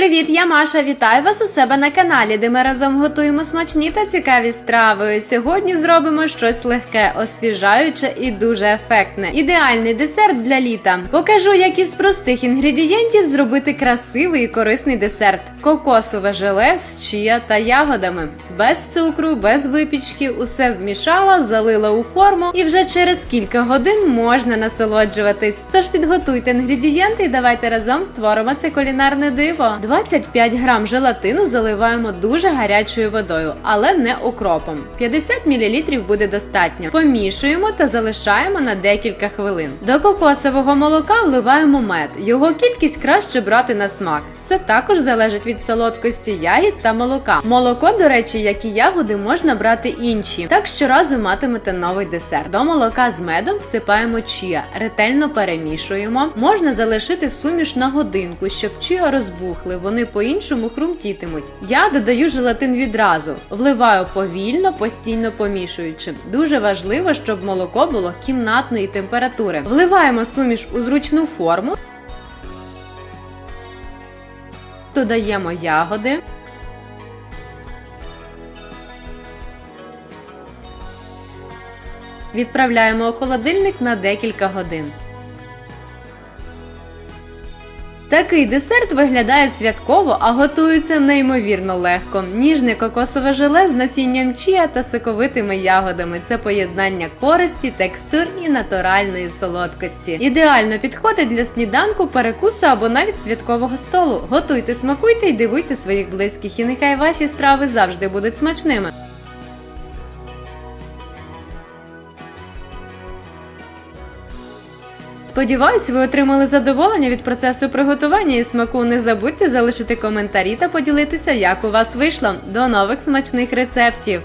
Привіт, я Маша. Вітаю вас у себе на каналі, де ми разом готуємо смачні та цікаві страви. Сьогодні зробимо щось легке, освіжаюче і дуже ефектне. Ідеальний десерт для літа. Покажу, як із простих інгредієнтів зробити красивий і корисний десерт: кокосове желе з чія та ягодами. Без цукру, без випічки, усе змішала, залила у форму, і вже через кілька годин можна насолоджуватись. Тож підготуйте інгредієнти і давайте разом створимо це кулінарне диво. 25 грам желатину заливаємо дуже гарячою водою, але не окропом. 50 мл буде достатньо. Помішуємо та залишаємо на декілька хвилин. До кокосового молока вливаємо мед. Його кількість краще брати на смак. Це також залежить від солодкості ягід та молока. Молоко, до речі, як і ягоди, можна брати інші. Так щоразу матимете новий десерт. До молока з медом всипаємо чія, ретельно перемішуємо. Можна залишити суміш на годинку, щоб чия розбухли. Вони по-іншому хрумтітимуть. Я додаю желатин відразу, вливаю повільно, постійно помішуючи. Дуже важливо, щоб молоко було кімнатної температури. Вливаємо суміш у зручну форму. Додаємо ягоди. Відправляємо у холодильник на декілька годин. Такий десерт виглядає святково, а готується неймовірно легко. Ніжне кокосове желе з насінням чія та соковитими ягодами. Це поєднання користі, текстур і натуральної солодкості. Ідеально підходить для сніданку, перекусу або навіть святкового столу. Готуйте, смакуйте і дивуйте своїх близьких, і нехай ваші страви завжди будуть смачними. Сподіваюсь, ви отримали задоволення від процесу приготування і смаку. Не забудьте залишити коментарі та поділитися, як у вас вийшло. До нових смачних рецептів!